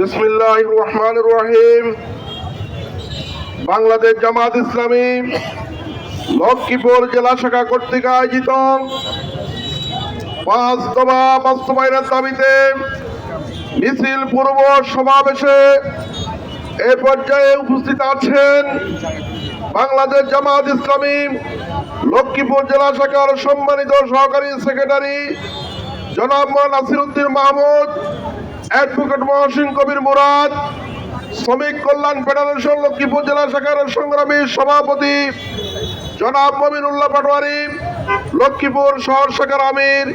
বিসমিল্লাহ রহমান রহিম। বাংলাদেশ জামাত ইসলামী লক্ষ্মীপুর জেলা শাখা কর্তৃক আয়োজিত পাঁচ বাস্তবায়নের দাবিতে মিছিল পূর্ব সমাবেশে এ পর্যায়ে উপস্থিত আছেন বাংলাদেশ জামাত ইসলামী লক্ষ্মীপুর জেলা শাখার সম্মানিত সহকারী সেক্রেটারি জনাব নাসির উদ্দিন মাহমুদ অ্যাডভোকেট মহসিন কবির মুরাদ, শ্রমিক কল্যাণ ফেডারেশন লক্ষ্মীপুর জেলা শাখার সংগ্রামী সভাপতি জনাব মমিনুল্লাহ পাটোয়ারি, লক্ষ্মীপুর শহর শাখার আমির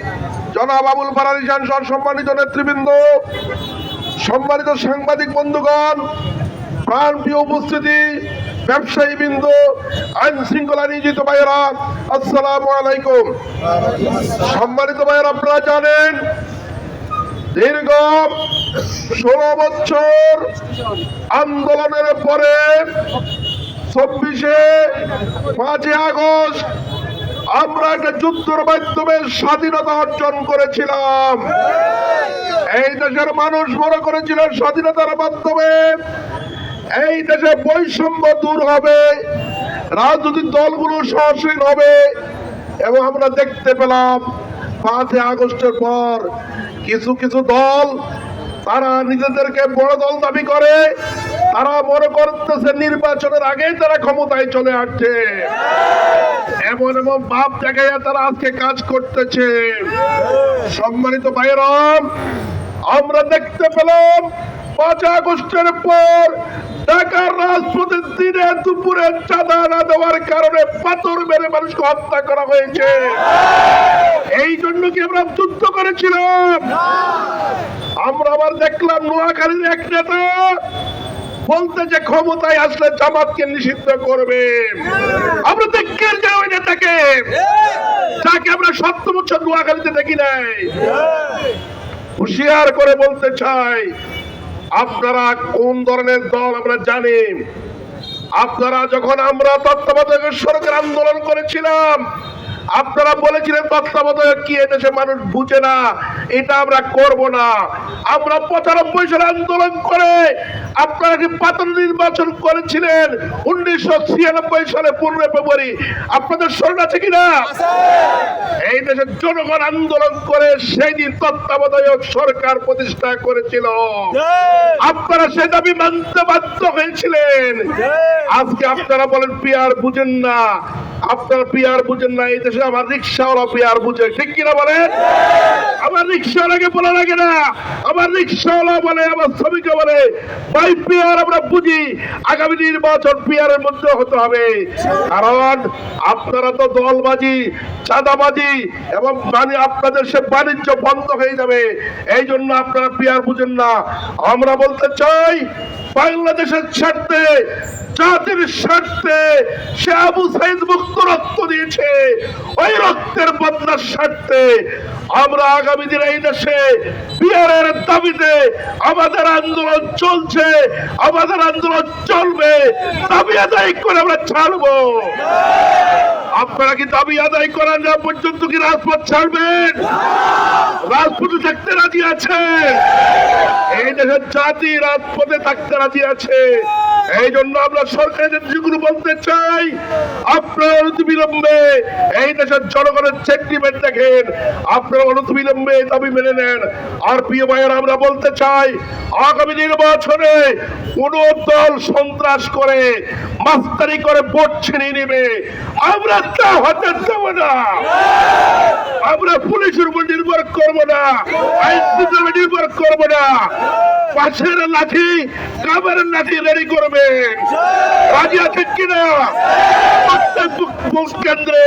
জনাব আবুল ফারারি খান সহ সম্মানিত নেতৃবৃন্দ, সম্মানিত সাংবাদিক বন্ধুগণ, প্রাণপ্রিয় উপস্থিতি ব্যবসায়ী বিন্দু আইন শৃঙ্খলা নিয়োজিত ভাইয়েরা, আসসালামু আলাইকুম। সম্মানিত ভাইয়েরা, আপনারা জানেন, দীর্ঘ ষোলো বছর আন্দোলনের পরে চব্বিশে পাঁচই আগস্ট আমরা একটা যুদ্ধের মাধ্যমে স্বাধীনতা অর্জন করেছিলাম। এই দেশের মানুষ মনে করেছিল স্বাধীনতার মাধ্যমে এই দেশে বৈষম্য দূর হবে, রাজনৈতিক দলগুলো সহসীন হবে। এবং আমরা দেখতে পেলাম, পাঁচই আগস্টের পর কিছু কিছু দল, তারা নিজেদেরকে বড় দল দাবি করে, তারা মনে করতেছে নির্বাচনের আগেই তারা ক্ষমতায় চলে আসছে। এমন এমন ভাব দেখাইয়া তারা আজকে কাজ করতেছে। সম্মানিত ভাইরাম আমরা দেখতে পেলাম পাঁচ আগস্টের পর ঢাকার রাজপথের দিনে দুপুরে চাঁদা না দেওয়ার কারণে পাথর মেরে মানুষকে হত্যা করা হয়েছে। এই জন্য কি আমরা যুদ্ধ করেছিলাম? আমরা আবার দেখলাম নোয়াখালীর এক নেতা বলতে যে ক্ষমতায় আসলে জামাতকে নিষিদ্ধ করবে। আমরা দেখের যাই ওই নেতাকে। তাকে আমরা সত্য বছর নোয়াখালীতে দেখি নাই। হুঁশিয়ার করে বলতে চাই আপনারা কোন ধরনের দল আমরা জানি? আপনারা যখন আমরা তত্ত্বাবধায়ক সরকার আন্দোলন করেছিলাম, আপনারা বলেছিলেন তত্ত্বাবধায়ক কি এদেশে মানুষ বুঝে না, এটা আমরা করব না। আমরা পঁচানব্বই সালে আন্দোলন করে আপনারা কি পাতন নির্বাচন করেছিলেন? উনিশশো ছিয়ানব্বই সালে পনেরো ফেব্রুয়ারি। আপনাদের স্মরণ আছে কিনা? দেশের জনগণ আন্দোলন করে সেই দিন তত্ত্বাবধায়ক সরকার প্রতিষ্ঠা করেছিল। আপনারা সে দাবি মানতে বাধ্য হয়েছিলেন। আজকে আপনারা বলেন পিয়ার বুঝেন না আপনারা পিয়ার বুঝেন না এই দেশে আমার রিক্সাওয়ালা পিয়ার বুঝে, ঠিক কিনা বলেন? আমার রিক্সাওয়ালাকে বলা লাগে না আমার রিক্সাওয়ালা বলে, আমার শ্রমিক বলে, ভাই, পিয়ার আমরা বুঝি, আগামী নির্বাচন পিয়ারের মধ্যে হতে হবে। কারণ আপনারা তো দলবাজি, চাঁদাবাজি এবং মানে আপনাদের সে বাণিজ্য বন্ধ হয়ে যাবে এই জন্য আপনারা পিয়ার বুঝেন না। আমরা বলতে চাই বাংলাদেশের স্বার্থে, জাতির স্বার্থে সে আবু সাইদ মুক্ত রক্ত দিয়েছে। ওই রক্তের বদলার স্বার্থে আমরা আগামী দিনে এই দেশে বিহারের দাবিতে আমাদের আন্দোলন চলছে, আমাদের আন্দোলন চলবে। দাবি আদায় করে আমরা ছাড়বো। আপনারা কি দাবি আদায় করার না পর্যন্ত কি রাজপথ ছাড়বেন? রাজপথে থাকতে রাজি আছে। এই দেশের জাতি রাজপথে থাকতে রাজি আছে। এই জন্য আমরা সরকারের যেগুলো বলতে চাই, আপনারা অনতিবিলম্বে এই দেশের জনগণের সেন্টিমেন্ট দেখেন। আপনারা অনতিবিলম্বে দাবি মেনে নেন। আর প্রিয় ভাইয়ের, আমরা বলতে চাই, আগামী নির্বাচনে কোন দল সন্ত্রাস করে মাস্তারি করে ভোট ছিনিয়ে নেবে। আমরা তা হতে দেব না। আমরা পুলিশের উপর নির্ভর করব না। আইন নির্ভর করব না। পাশের লাঠি কাবারের লাঠি রেডি করবে। রাজি কিনা? কেন্দ্রে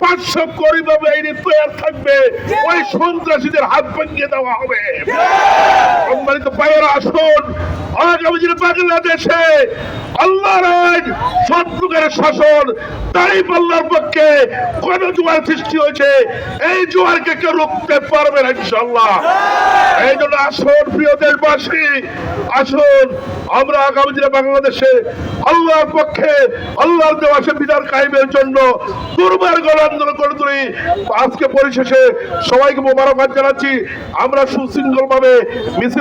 পাঁচশো করিবা বাহিনী তৈরি থাকবে। ওই সন্ত্রাসীদের হাত ভেঙে দেওয়া হবে। সম্মানিত পায়ের আসুন। আগামী দিনে বাংলাদেশে আল্লাহর আইন সৎপ্রকারের শাসন, তাই পাল্লার পক্ষে কোন জোয়ার সৃষ্টি হয়েছে। এই জোয়ারকে কেউ রুখতে পারবে না ইনশাল্লাহ এই জন্য আসুন প্রিয় দেশবাসী, আসুন। আমরা আগামী দিনে বাংলাদেশে আল্লাহর পক্ষে আল্লাহর দেওয়া সে বিধান কায়েমের জন্য দুর্বার গণ আন্দোলন করে তুলি। আজকে পরিশেষে সবাইকে মোবারকবাদ জানাচ্ছি। আমরা সুশৃঙ্খল ভাবে মিছিল